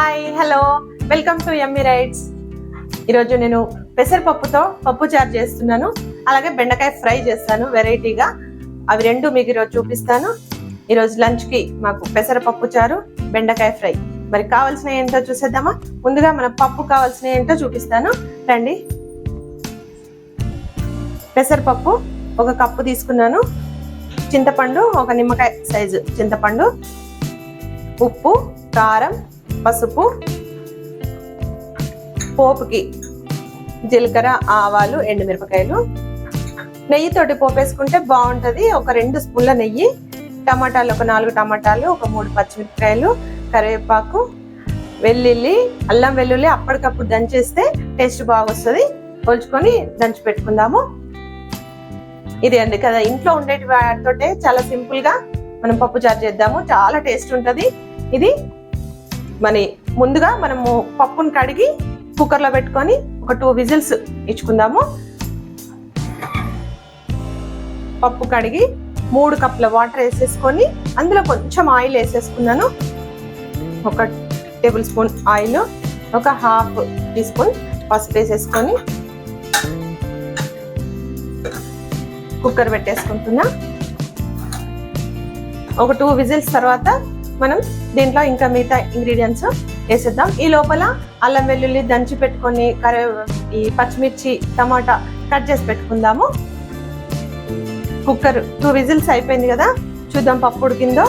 Hi hello welcome to Emmi writes ఈరోజు నేను పెసరపప్పుతో పప్పు చారు చేస్తున్నాను. అలాగే బెండకాయ ఫ్రై చేస్తాను వెరైటీగా. అవి రెండు మీకు ఈరోజు చూపిస్తాను. ఈరోజు లంచ్కి మాకు పెసరపప్పు చారు బెండకాయ ఫ్రై. మరి కావాల్సిన ఏంటో చూసేద్దామా? ముందుగా మన పప్పు కావాల్సిన ఏంటో చూపిస్తాను. రండి. పెసరపప్పు ఒక కప్పు తీసుకున్నాను. చింతపండు ఒక నిమ్మకాయ సైజు చింతపండు ఉప్పు కారం పసుపు పోపుకి జీలకర్ర ఆవాలు ఎండుమిరపకాయలు. నెయ్యితోటి పోపు వేసుకుంటే బాగుంటుంది. ఒక రెండు స్పూన్ల నెయ్యి టమాటాలు ఒక నాలుగు టమాటాలు ఒక మూడు పచ్చిమిరపకాయలు కరివేపాకు వెల్లుల్లి అల్లం వెల్లుల్లి అప్పటికప్పుడు దంచేస్తే టేస్ట్ బాగొస్తుంది. పోల్చుకొని దంచి పెట్టుకుందాము. ఇది అండి కదా ఇంట్లో ఉండేటి వాటితోటే చాలా సింపుల్గా మనం పప్పు చారు చేద్దాము. చాలా టేస్ట్ ఉంటుంది. ఇది మరి ముందుగా మనము పప్పును కడిగి కుక్కర్లో పెట్టుకొని ఒక టూ విజిల్స్ ఇచ్చుకుందాము. పప్పు కడిగి మూడు కప్పుల వాటర్ వేసేసుకొని అందులో కొంచెం ఆయిల్ వేసేసుకున్నాను. ఒక టేబుల్ స్పూన్ ఆయిల్ ఒక హాఫ్ టీ స్పూన్ పసుపు వేసేసుకొని కుక్కర్ పెట్టేసుకుంటున్నా. ఒక టూ విజిల్స్ తర్వాత మనం దీంట్లో ఇంకా మిగతా ఇంగ్రీడియంట్స్ వేసేద్దాం. ఈ లోపల అల్లం వెల్లుల్లి దంచి పెట్టుకొని కరే ఈ పచ్చిమిర్చి టమాటా కట్ చేసి పెట్టుకుందాము. కుక్కర్ టూ విజిల్స్ అయిపోయింది కదా చూద్దాం పప్పు ఉడికిందో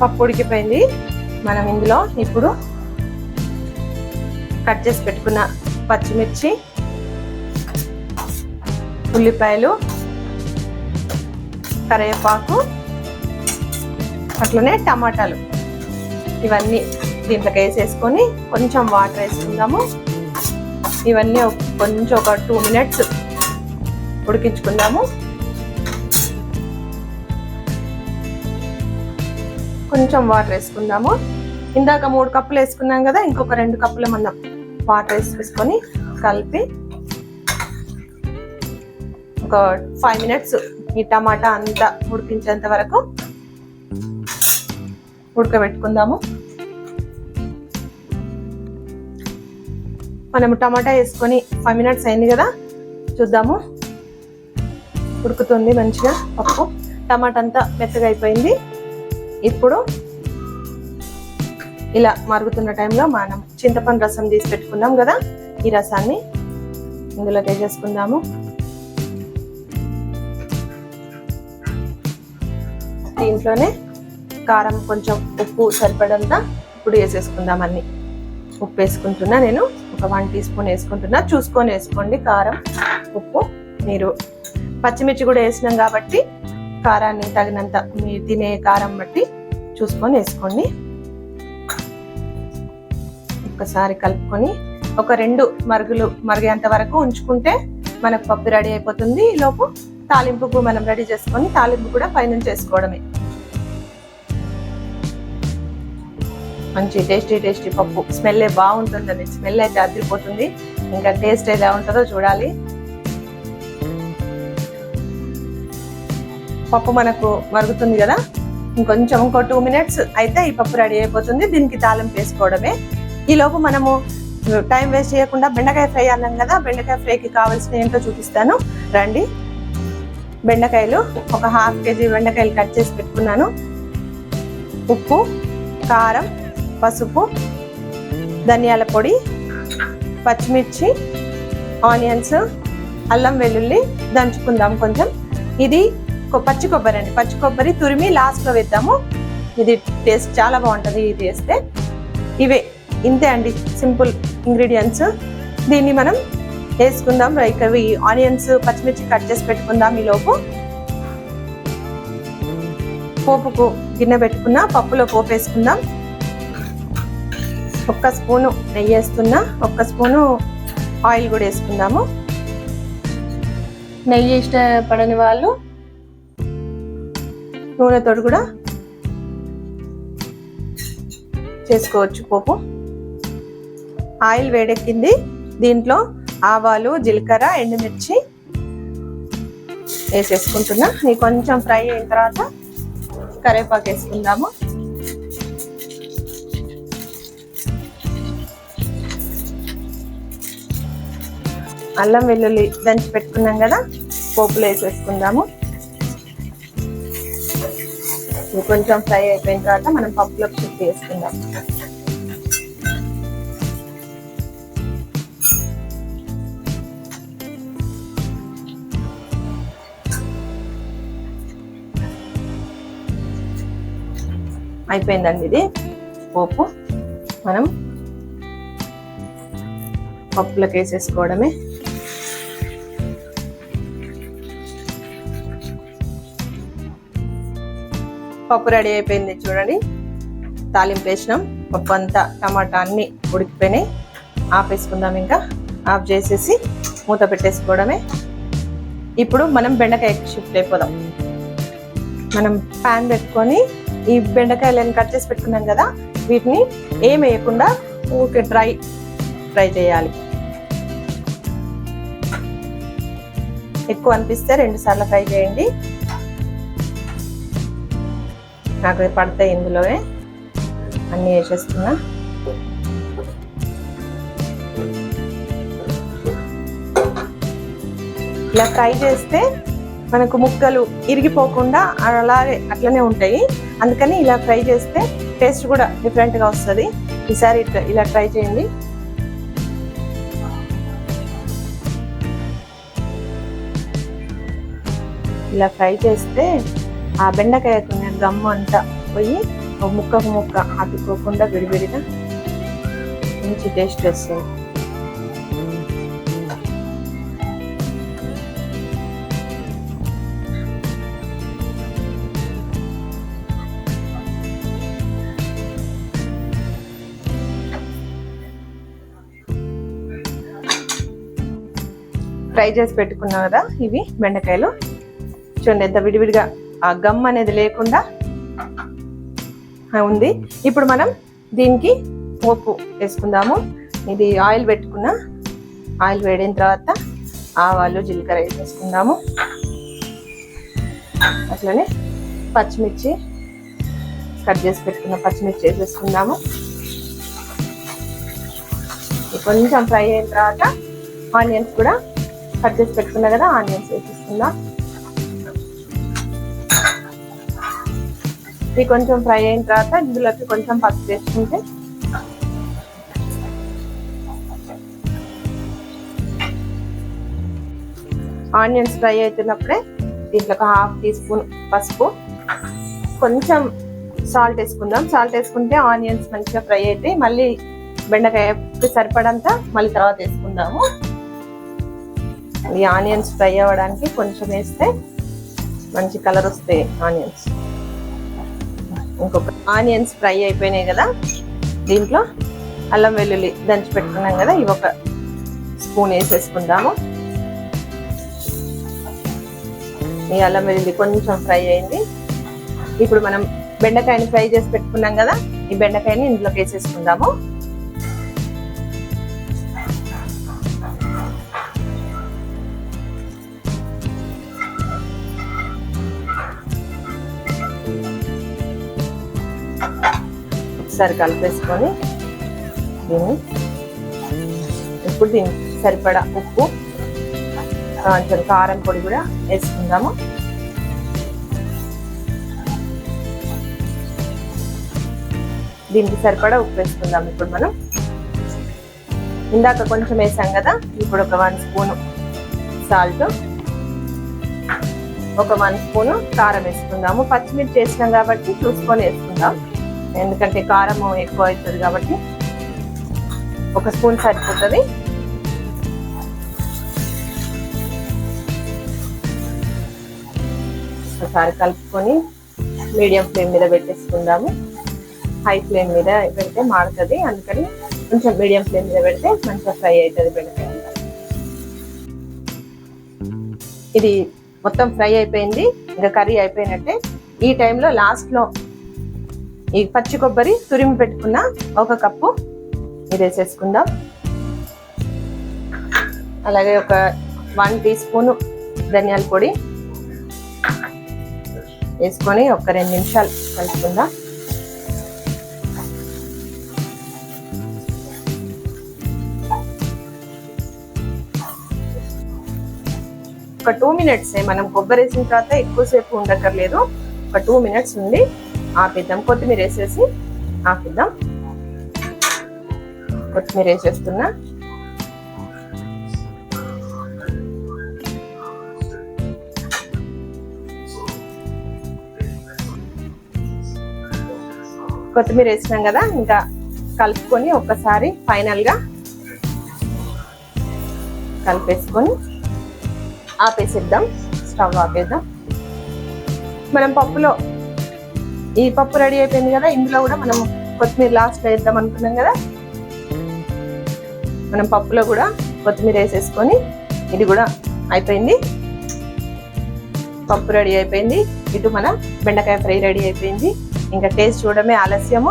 పప్పు ఉడికిపోయింది. మనం ఇందులో ఇప్పుడు కట్ చేసి పెట్టుకున్న పచ్చిమిర్చి ఉల్లిపాయలు కరివేపాకు అట్లనే టమాటాలు. ఇవన్నీ దీంట్లోకి వేసేసుకొని కొంచెం వాటర్ వేసుకుందాము. ఇవన్నీ కొంచెం ఒక టూ మినిట్స్ ఉడికించుకుందాము. కొంచెం వాటర్ వేసుకుందాము. ఇందాక మూడు కప్పులు వేసుకున్నాం కదా ఇంకొక రెండు కప్పులు మనం వాటర్ వేసుకొని కలిపి ఒక ఫైవ్ మినిట్స్ ఈ టమాటా అంతా ఉడికించేంత వరకు ఉడకబెట్టుకుందాము. మనము టమాటా వేసుకొని ఫైవ్ మినిట్స్ అయింది కదా చూద్దాము. ఉడుకుతుంది మంచిగా పప్పు. టమాటా అంతా మెత్తగా అయిపోయింది. ఇప్పుడు ఇలా మరుగుతున్న టైంలో మనం చింతపండు రసం తీసి పెట్టుకున్నాం కదా ఈ రసాన్ని ఇందులో వేసేసుకుందాము. దీంట్లోనే కారం కొంచెం ఉప్పు సరిపడంత ఇప్పుడు వేసేసుకుందాం అన్ని. ఉప్పు వేసుకుంటున్నా నేను ఒక వన్ టీ స్పూన్ వేసుకుంటున్నా. చూసుకొని వేసుకోండి కారం ఉప్పు మీరు పచ్చిమిర్చి కూడా వేసినాం కాబట్టి కారాన్ని తగినంత మీరు తినే కారం బట్టి చూసుకొని వేసుకోండి. ఒక్కసారి కలుపుకొని ఒక రెండు మరుగులు మరిగేంత వరకు ఉంచుకుంటే మనకు పప్పు రెడీ అయిపోతుంది. ఈ లోపు తాలింపుకు మనం రెడీ చేసుకొని తాలింపు కూడా పైన చేసుకోవడమే మంచి టేస్టీ టేస్టీ పప్పు. స్మెల్లే బాగుంటుందని స్మెల్ అయితే అదిరిపోతుంది. ఇంకా టేస్ట్ ఎలా ఉంటుందో చూడాలి. పప్పు మనకు మరుగుతుంది కదా? ఇంకొంచెం ఇంకో టూ మినిట్స్ అయితే ఈ పప్పు రెడీ అయిపోతుంది. దీనికి తాలింపు వేసుకోవడమే. ఈలోపు మనము టైం వేస్ట్ చేయకుండా బెండకాయ ఫ్రై అన్నాం కదా? బెండకాయ ఫ్రైకి కావాల్సిన ఏంటో చూపిస్తాను. రండి. బెండకాయలు ఒక హాఫ్ కేజీ బెండకాయలు కట్ చేసి పెట్టుకున్నాను. ఉప్పు కారం పసుపు ధనియాల పొడి పచ్చిమిర్చి ఆనియన్స్ అల్లం వెల్లుల్లి దంచుకుందాం కొంచెం. ఇది కొ- పచ్చి కొబ్బరి అండి. పచ్చి కొబ్బరి తురిమి లాస్ట్లో వేద్దాము. ఇది టేస్ట్ చాలా బాగుంటుంది ఇది వేస్తే. ఇవే. ఇంతే అండి సింపుల్ ఇంగ్రీడియంట్స్. దీన్ని మనం వేసుకుందాం. లైక్ అవి ఆనియన్స్ పచ్చిమిర్చి కట్ చేసి పెట్టుకుందాం ఈ లోపు. పోపుకు గిన్నె పెట్టుకున్నా పప్పులో పోపు వేసుకుందాం. ఒక్క స్పూను నెయ్యి వేస్తున్నా ఒక్క స్పూను ఆయిల్ కూడా వేసుకుందాము. నెయ్యి ఇష్టపడని వాళ్ళు నూనెతో కూడా చేసుకోవచ్చు పోపు. ఆయిల్ వేడెక్కింది. దీంట్లో ఆవాలు జీలకర్ర ఎండుమిర్చి వేసేసుకుంటున్నా. ఇది కొంచెం ఫ్రై అయిన తర్వాత కరివేపాకు వేసుకుందాము. అల్లం వెల్లుల్లి దంచి పెట్టుకున్నాం కదా పోపులో వేసేసుకుందాము. ఇది కొంచెం ఫ్రై అయిపోయిన తర్వాత మనం పప్పులోకి షిఫ్ట్ చేసుకుందాం అయిపోయిందండి ఇది. పోపు. మనం పప్పులకు వేసేసుకోవడమే. పప్పు రెడీ అయిపోయింది చూడండి. తాలింపు వేసినాం. పప్పు అంతా టమాటా అన్ని ఉడికిపోయినాయి. ఆపేసుకుందాం ఇంకా. ఆఫ్ చేసేసి మూత పెట్టేసుకోవడమే. ఇప్పుడు మనం బెండకాయ షిఫ్ట్ అయిపోదాం. మనం ప్యాన్ పెట్టుకొని ఈ బెండకాయలను కట్ చేసి పెట్టుకున్నాం కదా వీటిని ఏం వేయకుండా ఊరికే డ్రై ఫ్రై చేయాలి. ఎక్కువ అనిపిస్తే రెండు సార్లు ఫ్రై చేయండి. నాకు పడతాయి ఇందులోనే అన్నీ వేసేస్తున్నా. ఇలా ఫ్రై చేస్తే మనకు ముక్కలు ఇరిగిపోకుండా అలాగే అట్లనే ఉంటాయి. అందుకని ఇలా ఫ్రై చేస్తే టేస్ట్ కూడా డిఫరెంట్గా వస్తుంది. ఈసారి ఇట్లా ఇలా ట్రై చేయండి. ఇలా ఫ్రై చేస్తే ఆ బెండకాయ ఉన్న గమ్ము అంతా పోయి ముక్కకు ముక్క అతుక్కోకుండా విడివిడిగా మంచి టేస్ట్ వస్తుంది. ఫ్రై చేసి పెట్టుకున్నాం కదా ఇవి బెండకాయలు. చూడండి ఎంత విడివిడిగా ఆ గమ్ అనేది లేకుండా ఉంది. ఇప్పుడు మనం దీనికి పోపు వేసుకుందాము. ఇది ఆయిల్ పెట్టుకున్న ఆయిల్ వేడిన తర్వాత ఆవాలు జీలకర్ర వేసేసుకుందాము అట్లనే పచ్చిమిర్చి కట్ చేసి పెట్టుకున్న పచ్చిమిర్చి వేసేసుకుందాము కొంచెం ఫ్రై అయిన తర్వాత ఆనియన్స్ కూడా కట్ చేసి పెట్టుకున్నా కదా ఆనియన్స్ వేసేసుకుందాం. ఇది కొంచెం ఫ్రై అయిన తర్వాత ఇందులోకి కొంచెం పసుపు వేసుకుంటే ఆనియన్స్ ఫ్రై అవుతున్నప్పుడే దీంట్లో ఒక హాఫ్ టీ స్పూన్ పసుపు కొంచెం సాల్ట్ వేసుకుందాం. సాల్ట్ వేసుకుంటే ఆనియన్స్ మంచిగా ఫ్రై అయితే మళ్ళీ బెండకాయకి సరిపడంతా మళ్ళీ తర్వాత వేసుకుందాము. ఈ ఆనియన్స్ ఫ్రై అవ్వడానికి కొంచెం వేస్తే మంచి కలర్ వస్తాయి ఆనియన్స్. ఇంకొక ఆనియన్స్ ఫ్రై అయిపోయినాయి కదా దీంట్లో అల్లం వెల్లుల్లి దంచి పెట్టుకున్నాం కదా ఇవి ఒక స్పూన్ వేసేసుకుందాము. ఈ అల్లం వెల్లుల్లి కొంచెం ఫ్రై అయింది. ఇప్పుడు మనం బెండకాయని ఫ్రై చేసి పెట్టుకున్నాం కదా ఈ బెండకాయని ఇందులోకి వేసేసుకుందాము. ఒకసారి కలిపేసుకొని దీన్ని ఇప్పుడు దీనికి సరిపడా ఉప్పు కొంచెం కారం పొడి కూడా వేసుకుందాము. దీనికి సరిపడా ఉప్పు వేసుకుందాం ఇప్పుడు మనం. ఇందాక కొంచెం వేసాం కదా ఇప్పుడు ఒక వన్ స్పూను సాల్ట్ ఒక వన్ స్పూను కారం వేసుకుందాము. పచ్చిమిర్చి వేసినాం కాబట్టి చూసుకొని వేసుకుందాం. ఎందుకంటే కారం ఎక్కువ అవుతుంది కాబట్టి ఒక స్పూన్ సరిపోతుంది. ఒకసారి కలుపుకొని మీడియం ఫ్లేమ్ మీద పెట్టేసుకుందాము. హై ఫ్లేమ్ మీద పెడితే మాడుతుంది. అందుకని కొంచెం మీడియం ఫ్లేమ్ మీద పెడితే మంచిగా ఫ్రై అవుతుంది బెండకాయ ఇది మొత్తం ఫ్రై అయిపోయింది. ఇంకా కర్రీ అయిపోయినట్టే. ఈ టైంలో లాస్ట్లో ఈ పచ్చి కొబ్బరి తురిమి పెట్టుకున్న ఒక కప్పు ఇది వేసేసుకుందాం అలాగే ఒక వన్ టీ స్పూన్ ధనియాల పొడి వేసుకొని ఒక రెండు నిమిషాలు కలుపుకుందాం. ఒక టూ మినిట్స్ మనం కొబ్బరి వేసిన తర్వాత ఎక్కువసేపు ఉండక్కర్లేదు. ఒక టూ మినిట్స్ ఉండి ఆపిద్దాం. కొత్తిమీర వేసేసి ఆపిద్దాం. కొత్తిమీర వేసేస్తున్నా. కొత్తిమీర వేసినాం కదా ఇంకా కలుపుకొని ఒక్కసారి ఫైనల్గా కలిపేసుకొని ఆపేసిద్దాం. స్టవ్ ఆపేద్దాం. మనం పప్పులో ఈ పప్పు రెడీ అయిపోయింది కదా ఇందులో కూడా మనం కొత్తిమీర లాస్ట్ వేద్దాం అనుకున్నాం కదా. మనం పప్పులో కూడా కొత్తిమీర వేసేసుకొని ఇది కూడా అయిపోయింది. పప్పు రెడీ అయిపోయింది. ఇటు మన బెండకాయ ఫ్రై రెడీ అయిపోయింది. ఇంకా టేస్ట్ చూడమే ఆలస్యము.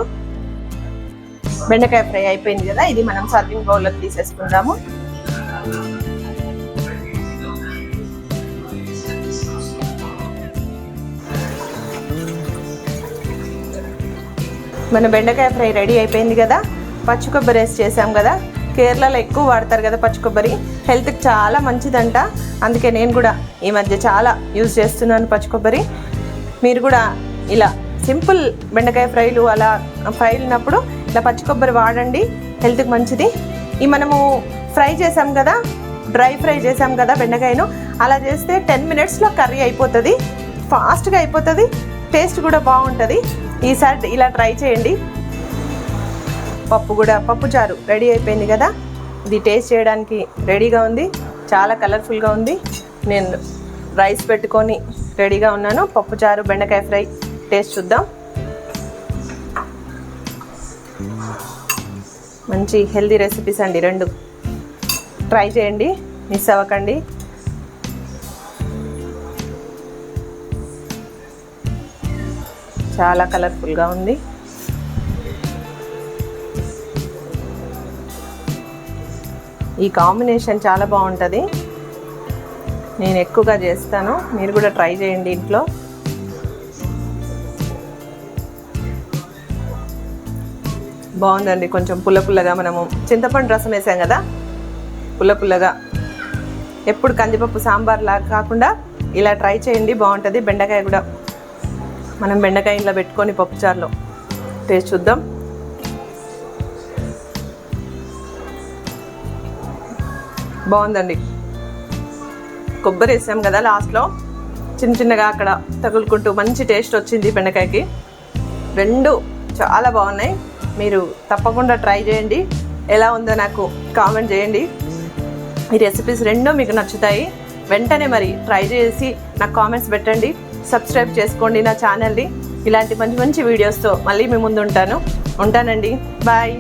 బెండకాయ ఫ్రై అయిపోయింది కదా ఇది మనం సర్వింగ్ బౌల్లో తీసేసుకుందాము. మన బెండకాయ ఫ్రై రెడీ అయిపోయింది కదా. పచ్చి కొబ్బరి వేసి చేసాం కదా. కేరళలో ఎక్కువ వాడతారు కదా పచ్చి కొబ్బరి. హెల్త్కి చాలా మంచిదంట. అందుకే నేను కూడా ఈ మధ్య చాలా యూజ్ చేస్తున్నాను పచ్చి కొబ్బరి. మీరు కూడా ఇలా సింపుల్ బెండకాయ ఫ్రైలు అలా ఫ్రైలున్నప్పుడు ఇలా పచ్చి కొబ్బరి వాడండి. హెల్త్కి మంచిది. ఈ మనము ఫ్రై చేసాం కదా. డ్రై ఫ్రై చేసాం కదా బెండకాయను. అలా చేస్తే టెన్ మినిట్స్లో కర్రీ అయిపోతుంది. ఫాస్ట్గా అయిపోతుంది. టేస్ట్ కూడా బాగుంటుంది. ఈసారి ఇలా ట్రై చేయండి. పప్పు కూడా పప్పు చారు రెడీ అయిపోయింది కదా? ఇది టేస్ట్ చేయడానికి రెడీగా ఉంది. చాలా కలర్ఫుల్గా ఉంది. నేను రైస్ పెట్టుకొని రెడీగా ఉన్నాను. పప్పు చారు బెండకాయ ఫ్రై. టేస్ట్ చూద్దాం. మంచి హెల్దీ రెసిపీస్ అండి రెండు. ట్రై చేయండి. మిస్ అవ్వకండి. చాలా కలర్ఫుల్గా ఉంది. ఈ కాంబినేషన్ చాలా బాగుంటుంది. నేను ఎక్కువగా చేస్తాను. మీరు కూడా ట్రై చేయండి ఇంట్లో. బాగుందండి కొంచెం పుల్ల పుల్లగా మనము చింతపండు రసం వేసాం కదా? పుల్ల పుల్లగా. ఎప్పుడు కందిపప్పు సాంబార్ లాగా కాకుండా ఇలా ట్రై చేయండి బాగుంటుంది. బెండకాయ కూడా మనం బెండకాయ ఇంట్లో పెట్టుకొని పప్పుచారులో టేస్ట్ చూద్దాం. బాగుందండి. కొబ్బరి వేసాం కదా లాస్ట్లో. చిన్న చిన్నగా అక్కడ తగులుకుంటూ మంచి టేస్ట్ వచ్చింది బెండకాయకి. రెండు చాలా బాగున్నాయి. మీరు తప్పకుండా ట్రై చేయండి. ఎలా ఉందో నాకు కామెంట్ చేయండి. ఈ రెసిపీస్ రెండూ మీకు నచ్చుతాయి. వెంటనే మరి ట్రై చేసి నాకు కామెంట్స్ పెట్టండి. సబ్స్క్రైబ్ చేసుకోండి నా ఛానల్ని. ఇలాంటి మంచి మంచి వీడియోస్తో మళ్ళీ మీ ముందు ఉంటాను ఉంటానండి. బాయ్